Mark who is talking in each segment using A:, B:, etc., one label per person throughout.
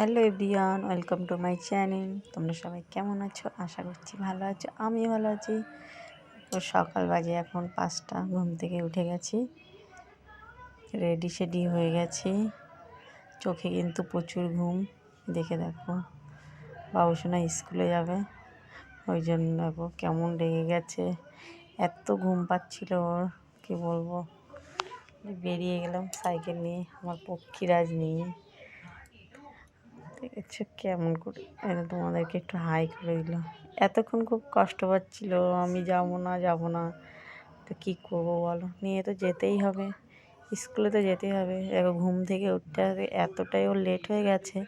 A: Hello everyone, welcome to my channel. তোমরা সবাই কেমন আছো? আশা করছি ভালো আছো আমি ভালো আছি। তো সকাল বাজে এখন পাঁচটা, ঘুম থেকে উঠে গেছি। রেডি সেডি হয়ে গেছি। চোখে কিন্তু প্রচুর ঘুম, দেখে দেখো, বাবুসোনা স্কুলে যাবে। ওই জন্য দেখো কেমন রেগে গেছে। এত ঘুম পাচ্ছিল ওর, কী বলব? বেরিয়ে গেলাম সাইকেল নিয়ে, আমার পক্ষীরাজ নিয়ে। দেখেছ কেমন করে? এটা তোমাদেরকে একটু হাই করে দিল। এতক্ষণ খুব কষ্ট পাচ্ছিল, আমি যাব না যাব না। তো কী করব বলো? নিয়ে তো যেতেই হবে। স্কুলে তো যেতেই হবে। এবার ঘুম থেকে উঠতে হবে। এতটাই ওর লেট হয়ে গেছে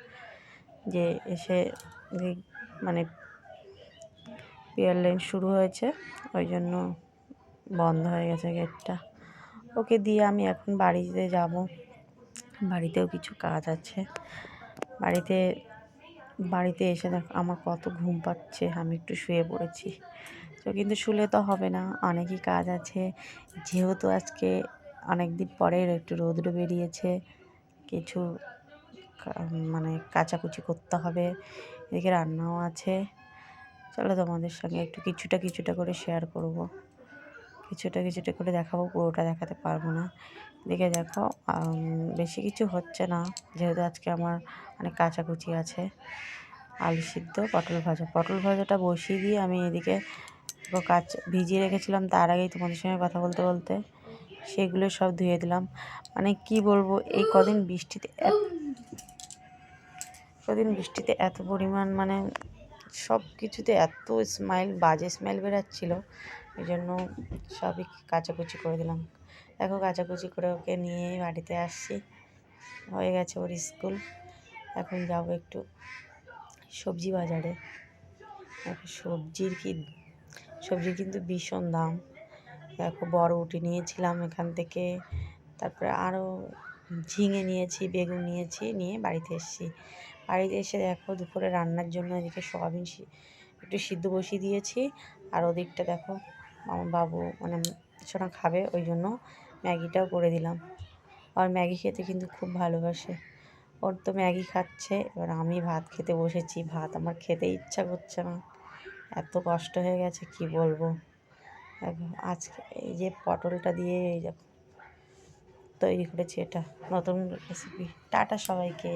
A: যে এসে মানে পিয়ার লাইন শুরু হয়েছে। ওই জন্য বন্ধ হয়ে গেছে গেটটা ওকে দিয়ে আমি এখন বাড়িতে যাব। বাড়িতেও কিছু কাজ আছে। বাড়িতে বাড়িতে এসে দেখ আমার কত ঘুম পাচ্ছে, আমি একটু শুয়ে পড়েছি। তো কিন্তু শুলে তো হবে না, অনেকই কাজ আছে। যেহেতু আজকে অনেক দিন পরে একটু রৌদ্র বেরিয়েছে, কিছু মানে কাচাকুচি করতে হবে, এদিকে রান্নাও আছে। চলো তোমাদের সঙ্গে একটু কিছুটা কিছুটা করে শেয়ার করব। কিছুটা কিছুটা করে দেখাবো, পুরোটা দেখাতে পারব না। দেখে দেখো বেশি কিছু হচ্ছে না। যেহেতু আজকে আমার অনেক কাচাকুচি আছে। আলু সিদ্ধ, পটল ভাজা। পটল ভাজাটা বসিয়ে দিয়ে আমি এদিকে কাচ ভিজিয়ে রেখেছিলাম। তার আগেই তোমাদের সঙ্গে কথা বলতে বলতে সেগুলো সব ধুয়ে দিলাম। মানে কি বলব, এই কদিন বৃষ্টিতে কদিন বৃষ্টিতে এত পরিমাণ মানে সব কিছুতে এত স্মাইল বাজে স্মাইল বেরাচ্ছিলো ওই জন্য সবই কাচাকুচি করে দিলাম। দেখো কাচাকুচি করে ওকে নিয়ে বাড়িতে আসছি। হয়ে গেছে ওর স্কুল এখন যাব একটু সবজি বাজারে। দেখো সবজির কি, সবজির কিন্তু ভীষণ দাম। দেখো বড় উঠে নিয়েছিলাম এখান থেকে। তারপরে আরও ঝিঙে নিয়েছি, বেগুন নিয়েছি, নিয়ে বাড়িতে এসেছি। বাড়িতে এসে দেখো দুপুরে রান্নার জন্য এদিকে সোয়াবিন একটু সিদ্ধ বসিয়ে দিয়েছি। আর ওদিকটা দেখো আমার বাবু মানে সোনা খাবে, ওই জন্য ম্যাগিটাও করে দিলাম। আর ম্যাগি খেতে কিন্তু খুব ভালোবাসে। ওর তো ম্যাগি খাচ্ছে, এবার আমি ভাত খেতে বসেছি। ভাত আমার খেতে ইচ্ছা করছে না। এত কষ্ট হয়ে গেছে, কি বলব? আজকে এই যে পটলটা দিয়ে এই তৈরি করেছি এটা নতুন রেসিপি টাটা সবাইকে।